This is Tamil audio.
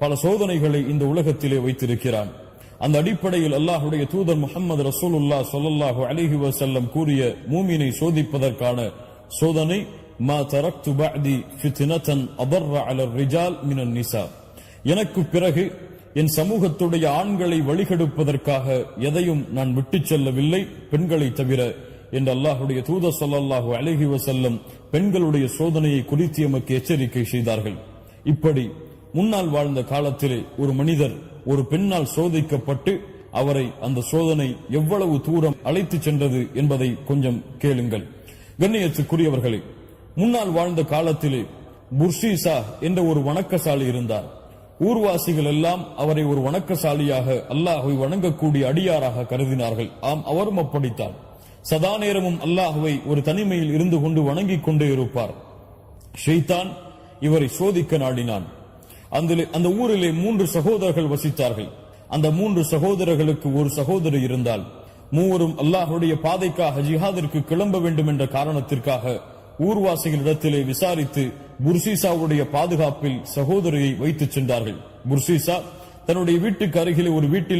பல சோதனைகளை இந்த உலகத்திலே வைத்திருக்கிறான். அந்த அடிப்படையில் அல்லாஹுடைய தூதர் முகமது ரசூலுல்லா சொல்லல்லாஹு அலிஹி வசல்லம் கூறிய மூமினை சோதிப்பதற்கான சோதனை மா தரக்து பஅதி ஃபித்னதன் அபர்ர அலர் ரிஜால் மினன் நிசா. எனக்கு பிறகு என் சமூகத்துடைய ஆண்களை வழிகெடுப்பதற்காக எதையும் நான் விட்டுச் செல்லவில்லை பெண்களை தவிர என்று அல்லாஹுடைய தூதர் சொல்லல்லாஹு அழகி வசல்லம் பெண்களுடைய சோதனையை குறித்து எமக்கு எச்சரிக்கை செய்தார்கள். இப்படி முன்னால் வாழ்ந்த காலத்திலே ஒரு மனிதர் ஒரு பெண்ணால் சோதிக்கப்பட்டு அவரை அந்த சோதனை எவ்வளவு தூரம் அழைத்து சென்றது என்பதை கொஞ்சம் கேளுங்கள். கண்ணியத்துக்குரியவர்களே முன்னால் வாழ்ந்த காலத்திலே புர்ஷீசா என்ற ஒரு வணக்கசாலி இருந்தார். ஊர்வாசிகள் எல்லாம் அவரை ஒரு வணக்கசாலியாக அல்லாஹுவை வணங்கக்கூடிய அடியாராக கருதினார்கள். ஆம் அவரும் அப்படித்தார் சதா நேரமும் அல்லாஹுவை ஒரு தனிமையில் இருந்து கொண்டு வணங்கிக் கொண்டே இருப்பார். ஷெய்தான் இவரை சோதிக்க நாடினான். அந்த அந்த ஊரிலே மூன்று சகோதரர்கள் வசித்தார்கள். அந்த மூன்று சகோதரர்களுக்கு ஒரு சகோதரி இருந்தால் மூவரும் அல்லாஹுடைய பாதைக்காக ஜிஹாதிற்கு கிளம்ப வேண்டும் என்ற காரணத்திற்காக ஊர்வாசிகளிடத்திலே விசாரித்து புர்சீசாவுடைய பாதுகாப்பில் சகோதரியை வைத்துச் சென்றார்கள். புர்சீசா தன்னுடைய வீட்டுக்கு அருகிலே ஒரு வீட்டில்